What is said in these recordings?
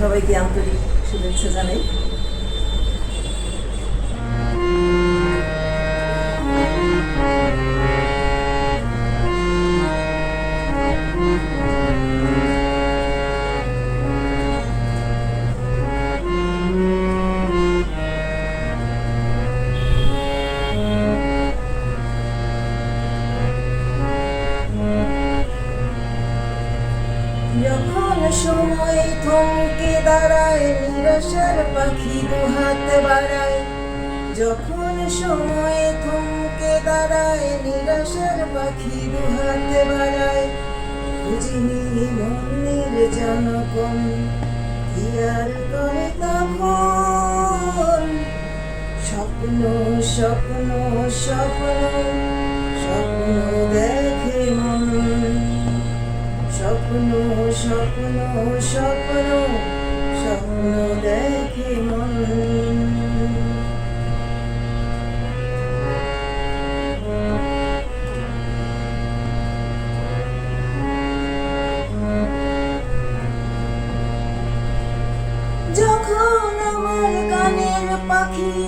সবাইকে আন্তরিক শুভেচ্ছা জানাই। যখন সময় থমকে দাঁড়ায় নিরাশার পাখি দুহাত বাড়ায়। যখন সময় থমকে দাঁড়ায় নিরাশার পাখি দুহাত বাড়ায়। বুঝিনি মনের জনকম আর করে তখন। স্বপ্ন স্বপ্ন স্বপ্ন। স্বপ্ন স্বপ্ন স্বপ্ন স্বপ্ন দেখে মন। যখন আমার গানের পাখি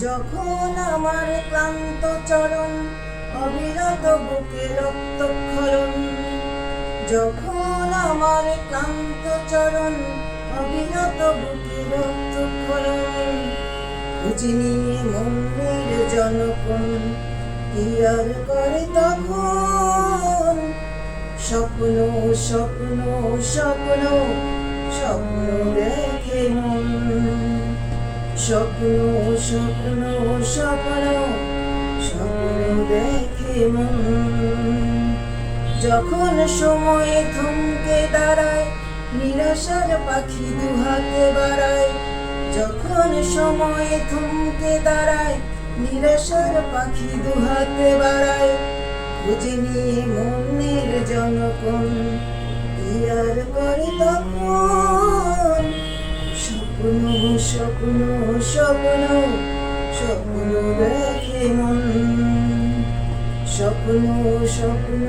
যখন আমার ক্লান্ত চরণ, অবিরত বুকে রক্তক্ষরণ, যখন আমার ক্লান্ত চরণ, অবিরত বুকে রক্তক্ষরণ, খুঁজে মনের জনকন কি আর করে তখন? স্বপ্ন স্বপ্ন স্বপ্ন স্বপ্ন দেখে মন। স্বপ্ন স্বপ্ন স্বপ্ন স্বপ্ন দেখে মন। যখন সময়ে থমকে দাঁড়ায়, নিরাশার পাখি দুহাতে বাড়ায়। যখন সময়ে থমকে দাঁড়ায়, নিরাশার পাখি দুহাতে বাড়ায়। খুঁজে নিয়ে মনের জনকন আর করে তখন? স্বপ্ন স্বপ্ন স্বপ্ন স্বপ্ন দেখে মন স্বপ্ন স্বপ্ন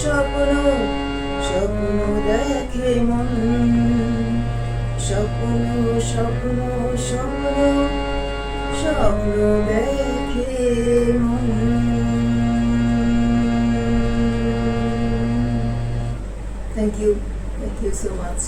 স্বপ্ন স্বপ্ন দেখে মন স্বপ্ন স্বপ্ন স্বপ্ন স্বপ্ন দেখে মন thank you thank you so much